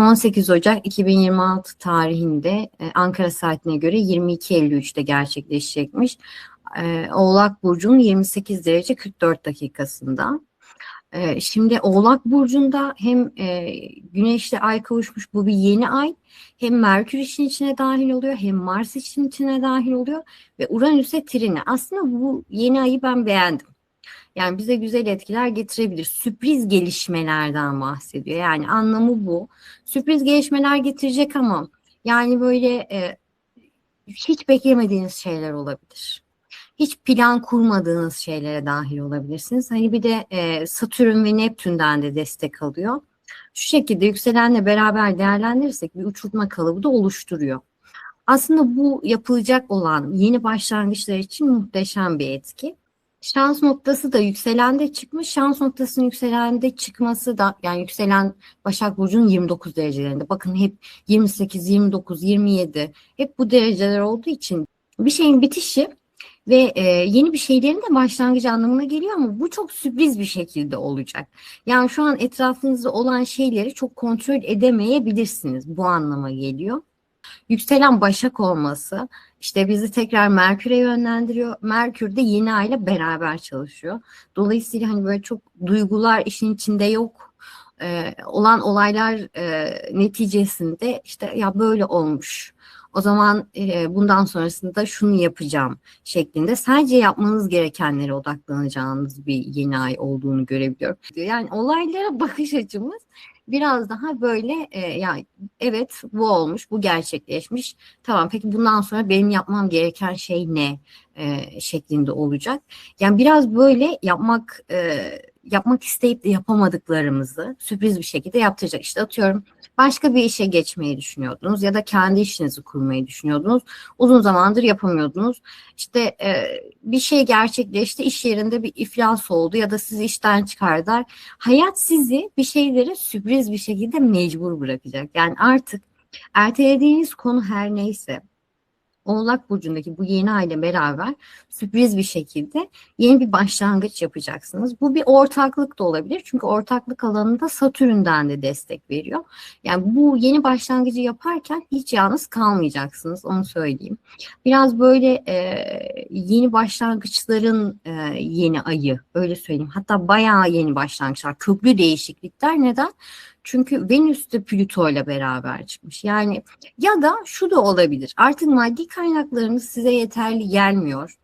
18 Ocak 2026 tarihinde e, Ankara saatine göre 22.53'te gerçekleşecekmiş. E, Oğlak Burcu'nun 28 derece 44 dakikasında. E, şimdi Oğlak Burcu'nda hem Güneş'le ay kavuşmuş bu bir yeni ay. Hem Merkür işin içine dahil oluyor hem Mars işin içine dahil oluyor ve Uranüs'e trine. Aslında bu yeni ayı ben beğendim. Yani bize güzel etkiler getirebilir. Sürpriz gelişmelerden bahsediyor. Yani anlamı bu. Sürpriz gelişmeler getirecek ama yani böyle e, hiç beklemediğiniz şeyler olabilir. Hiç plan kurmadığınız şeylere dahil olabilirsiniz. Hani bir de e, Satürn ve Neptün'den de destek alıyor. Şu şekilde yükselenle beraber değerlendirirsek bir uçurtma kalıbı da oluşturuyor. Aslında bu yapılacak olan yeni başlangıçlar için muhteşem bir etki. Şans noktası da yükselende çıkmış. Şans noktasının yükselende çıkması da yani yükselen Başak Burcu'nun 29 derecelerinde. Bakın hep 28, 29, 27 hep bu dereceler olduğu için bir şeyin bitişi ve e, yeni bir şeylerin de başlangıcı anlamına geliyor ama bu çok sürpriz bir şekilde olacak. Yani şu an etrafınızda olan şeyleri çok kontrol edemeyebilirsiniz. Bu anlama geliyor. Yükselen Başak olması işte bizi tekrar Merkür'e yönlendiriyor. Merkür de yeni ay ile beraber çalışıyor. Dolayısıyla hani böyle çok duygular işin içinde yok. Ee, olan olaylar e, neticesinde işte ya böyle olmuş. O zaman e, bundan sonrasında şunu yapacağım şeklinde sadece yapmanız gerekenlere odaklanacağınız bir yeni ay olduğunu görebiliyorum. Yani olaylara bakış açımız biraz daha böyle e, yani evet bu olmuş, bu gerçekleşmiş. Tamam peki bundan sonra benim yapmam gereken şey ne e, şeklinde olacak. Yani biraz böyle yapmak e, yapmak isteyip de yapamadıklarımızı sürpriz bir şekilde yaptıracak. İşte atıyorum başka bir işe geçmeyi düşünüyordunuz ya da kendi işinizi kurmayı düşünüyordunuz. Uzun zamandır yapamıyordunuz. İşte e, bir şey gerçekleşti, iş yerinde bir iflas oldu ya da sizi işten çıkardılar. Hayat sizi bir şeylere sürpriz bir şekilde mecbur bırakacak. Yani artık ertelediğiniz konu her neyse Oğlak Burcu'ndaki bu yeni aile beraber sürpriz bir şekilde yeni bir başlangıç yapacaksınız. Bu bir ortaklık da olabilir. Çünkü ortaklık alanında Satürn'den de destek veriyor. Yani bu yeni başlangıcı yaparken hiç yalnız kalmayacaksınız onu söyleyeyim. Biraz böyle e, yeni başlangıçların e, yeni ayı öyle söyleyeyim. Hatta bayağı yeni başlangıçlar, köklü değişiklikler. Neden? Çünkü Venüs de Plüto ile beraber çıkmış. Yani ya da şu da olabilir. Artık maddi kaynaklarınız size yeterli gelmiyor.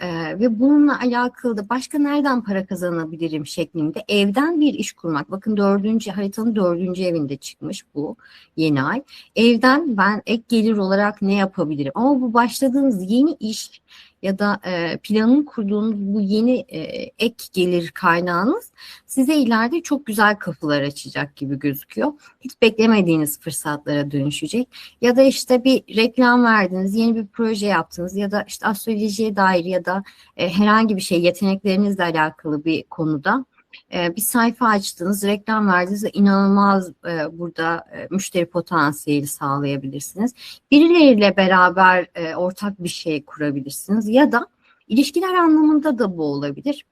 Ee, ve bununla alakalı da başka nereden para kazanabilirim şeklinde evden bir iş kurmak. Bakın dördüncü haritanın dördüncü evinde çıkmış bu yeni ay. Evden ben ek gelir olarak ne yapabilirim? Ama bu başladığınız yeni iş ya da e, planın kurduğunuz bu yeni e, ek gelir kaynağınız size ileride çok güzel kapılar açacak gibi gözüküyor. Hiç beklemediğiniz fırsatlara dönüşecek. Ya da işte bir reklam verdiniz, yeni bir proje yaptınız ya da işte astrolojiye dair ya da e, herhangi bir şey yeteneklerinizle alakalı bir konuda bir sayfa açtınız, reklam verdiniz ve inanılmaz burada müşteri potansiyeli sağlayabilirsiniz. Birileriyle beraber ortak bir şey kurabilirsiniz ya da ilişkiler anlamında da bu olabilir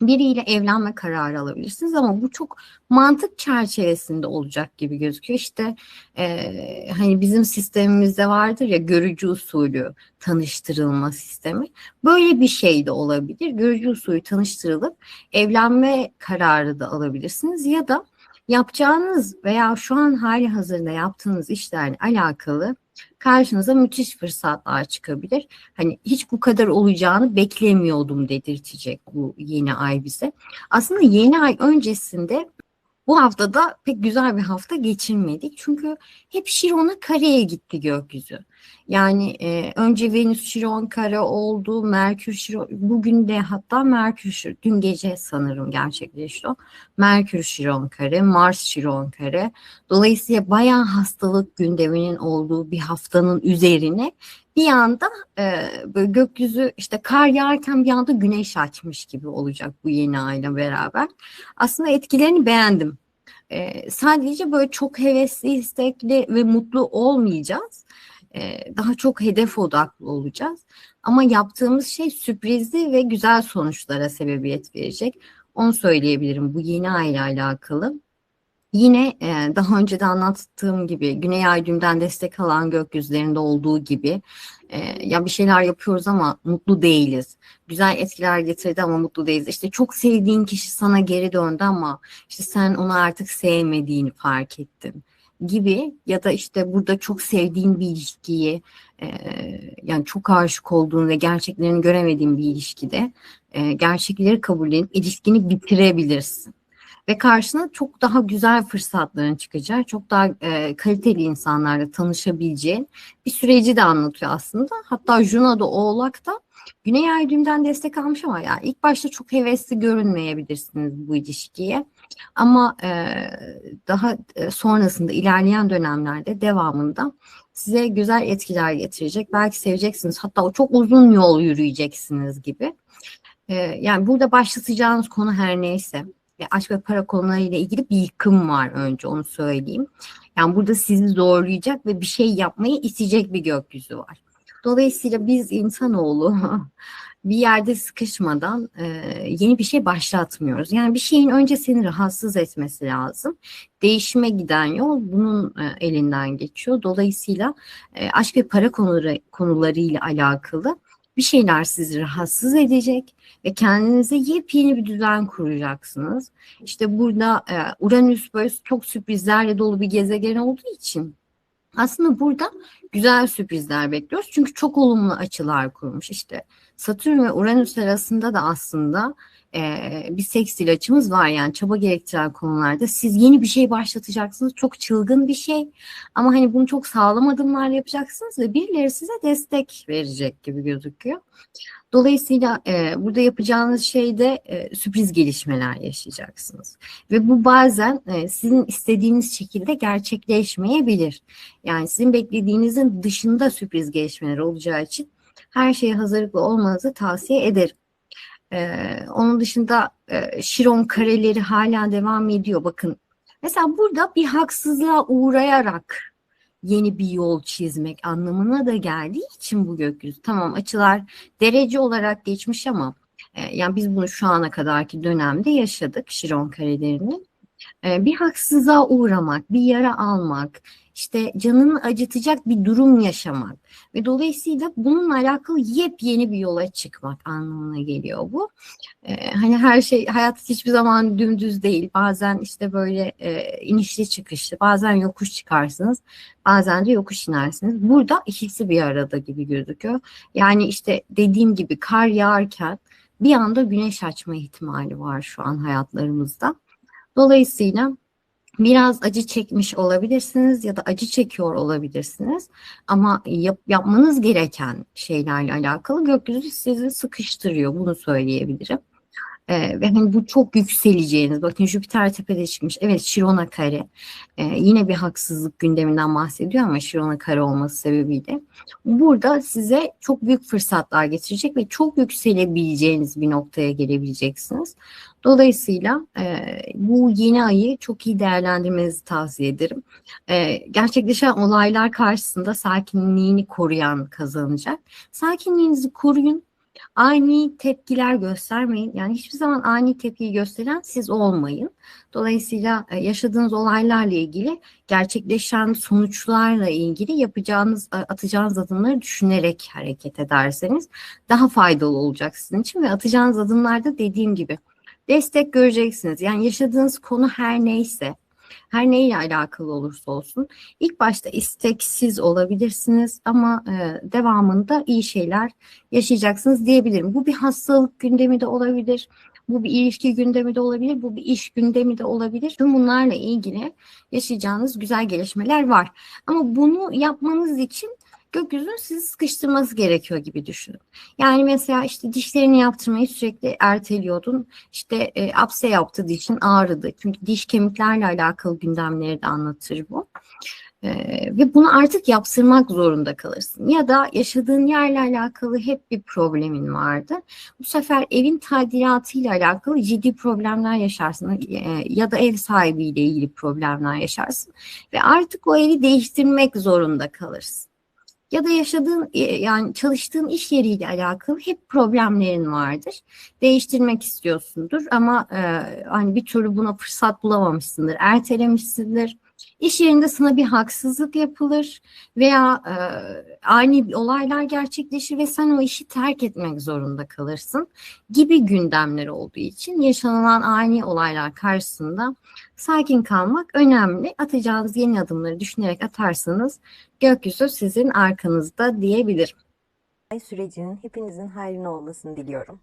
biriyle evlenme kararı alabilirsiniz ama bu çok mantık çerçevesinde olacak gibi gözüküyor. İşte e, hani bizim sistemimizde vardır ya görücü usulü tanıştırılma sistemi. Böyle bir şey de olabilir. Görücü usulü tanıştırılıp evlenme kararı da alabilirsiniz ya da yapacağınız veya şu an hali hazırda yaptığınız işlerle alakalı karşınıza müthiş fırsatlar çıkabilir. Hani hiç bu kadar olacağını beklemiyordum dedirtecek bu yeni ay bize. Aslında yeni ay öncesinde bu haftada pek güzel bir hafta geçirmedik. Çünkü hep Şiron'a kareye gitti gökyüzü. Yani e, önce Venüs Şiron kare oldu, Merkür Şiron, bugün de hatta Merkür Şiron, dün gece sanırım gerçekleşti o. Merkür Şiron kare, Mars Şiron kare. Dolayısıyla bayağı hastalık gündeminin olduğu bir haftanın üzerine bir anda e, böyle gökyüzü işte kar yağarken bir anda güneş açmış gibi olacak bu yeni ayla beraber. Aslında etkilerini beğendim. E, sadece böyle çok hevesli, istekli ve mutlu olmayacağız. E, daha çok hedef odaklı olacağız. Ama yaptığımız şey sürprizli ve güzel sonuçlara sebebiyet verecek. Onu söyleyebilirim bu yeni ayla alakalı. Yine e, daha önce de anlattığım gibi Güney Ay düğümden destek alan gökyüzlerinde olduğu gibi e, ya bir şeyler yapıyoruz ama mutlu değiliz. Güzel etkiler getirdi ama mutlu değiliz. İşte çok sevdiğin kişi sana geri döndü ama işte sen onu artık sevmediğini fark ettin gibi ya da işte burada çok sevdiğin bir ilişkiyi e, yani çok aşık olduğun ve gerçeklerini göremediğin bir ilişkide e, gerçekleri kabullenip ilişkini bitirebilirsin. Ve karşına çok daha güzel fırsatların çıkacak, çok daha e, kaliteli insanlarla tanışabileceğin bir süreci de anlatıyor aslında. Hatta Juno da Oğlak da Güney Ay destek almış ama ya ilk başta çok hevesli görünmeyebilirsiniz bu ilişkiye. Ama e, daha e, sonrasında ilerleyen dönemlerde devamında size güzel etkiler getirecek. Belki seveceksiniz. Hatta o çok uzun yol yürüyeceksiniz gibi. E, yani burada başlatacağınız konu her neyse ve aşk ve para konularıyla ilgili bir yıkım var önce onu söyleyeyim. Yani burada sizi zorlayacak ve bir şey yapmayı isteyecek bir gökyüzü var. Dolayısıyla biz insanoğlu bir yerde sıkışmadan e, yeni bir şey başlatmıyoruz. Yani bir şeyin önce seni rahatsız etmesi lazım. Değişime giden yol bunun e, elinden geçiyor. Dolayısıyla e, aşk ve para konuları konularıyla alakalı bir şeyler sizi rahatsız edecek ve kendinize yepyeni bir düzen kuracaksınız. İşte burada e, Uranüs böyle çok sürprizlerle dolu bir gezegen olduğu için aslında burada güzel sürprizler bekliyoruz. Çünkü çok olumlu açılar kurmuş. İşte Satürn ve Uranüs arasında da aslında e, bir sekstil açımız var. Yani çaba gerektiren konularda siz yeni bir şey başlatacaksınız. Çok çılgın bir şey. Ama hani bunu çok sağlam adımlar yapacaksınız ve birileri size destek verecek gibi gözüküyor. Dolayısıyla e, burada yapacağınız şeyde e, sürpriz gelişmeler yaşayacaksınız. Ve bu bazen e, sizin istediğiniz şekilde gerçekleşmeyebilir. Yani sizin beklediğinizin dışında sürpriz gelişmeler olacağı için her şeye hazırlıklı olmanızı tavsiye ederim. Ee, onun dışında e, Şiron kareleri hala devam ediyor. Bakın mesela burada bir haksızlığa uğrayarak yeni bir yol çizmek anlamına da geldiği için bu gökyüzü. Tamam açılar derece olarak geçmiş ama e, yani biz bunu şu ana kadarki dönemde yaşadık Şiron karelerini. E, bir haksızlığa uğramak, bir yara almak, işte canını acıtacak bir durum yaşamak ve dolayısıyla bununla alakalı yepyeni bir yola çıkmak anlamına geliyor bu. Ee, hani her şey hayat hiçbir zaman dümdüz değil. Bazen işte böyle e, inişli çıkışlı, bazen yokuş çıkarsınız, bazen de yokuş inersiniz. Burada ikisi bir arada gibi gözüküyor. Yani işte dediğim gibi kar yağarken bir anda güneş açma ihtimali var şu an hayatlarımızda. Dolayısıyla biraz acı çekmiş olabilirsiniz ya da acı çekiyor olabilirsiniz ama yap, yapmanız gereken şeylerle alakalı gökyüzü sizi sıkıştırıyor bunu söyleyebilirim. Ee, ve hani bu çok yükseleceğiniz bakın Jüpiter tepede çıkmış evet Şirona kare ee, yine bir haksızlık gündeminden bahsediyor ama Şirona kare olması sebebiyle burada size çok büyük fırsatlar getirecek ve çok yükselebileceğiniz bir noktaya gelebileceksiniz. Dolayısıyla e, bu yeni ayı çok iyi değerlendirmenizi tavsiye ederim. E, gerçekleşen olaylar karşısında sakinliğini koruyan kazanacak. Sakinliğinizi koruyun. Ani tepkiler göstermeyin. Yani hiçbir zaman ani tepkiyi gösteren siz olmayın. Dolayısıyla e, yaşadığınız olaylarla ilgili gerçekleşen sonuçlarla ilgili yapacağınız, atacağınız adımları düşünerek hareket ederseniz daha faydalı olacak sizin için ve atacağınız adımlarda dediğim gibi destek göreceksiniz. Yani yaşadığınız konu her neyse, her neyle alakalı olursa olsun ilk başta isteksiz olabilirsiniz ama e, devamında iyi şeyler yaşayacaksınız diyebilirim. Bu bir hastalık gündemi de olabilir. Bu bir ilişki gündemi de olabilir, bu bir iş gündemi de olabilir. Tüm bunlarla ilgili yaşayacağınız güzel gelişmeler var. Ama bunu yapmanız için gökyüzünün sizi sıkıştırması gerekiyor gibi düşünün. Yani mesela işte dişlerini yaptırmayı sürekli erteliyordun. İşte e, apse yaptı dişin ağrıdı. Çünkü diş kemiklerle alakalı gündemleri de anlatır bu. Ee, ve bunu artık yaptırmak zorunda kalırsın. Ya da yaşadığın yerle alakalı hep bir problemin vardı. Bu sefer evin tadilatıyla alakalı ciddi problemler yaşarsın. Ee, ya da ev sahibiyle ilgili problemler yaşarsın. Ve artık o evi değiştirmek zorunda kalırsın. Ya da yaşadığın e, yani çalıştığın iş yeriyle alakalı hep problemlerin vardır. Değiştirmek istiyorsundur ama e, hani bir türlü buna fırsat bulamamışsındır, ertelemişsindir. İş yerinde sana bir haksızlık yapılır veya e, ani olaylar gerçekleşir ve sen o işi terk etmek zorunda kalırsın gibi gündemler olduğu için yaşanılan ani olaylar karşısında sakin kalmak önemli. Atacağınız yeni adımları düşünerek atarsanız gökyüzü sizin arkanızda diyebilirim. Ay sürecinin hepinizin hayrına olmasını diliyorum.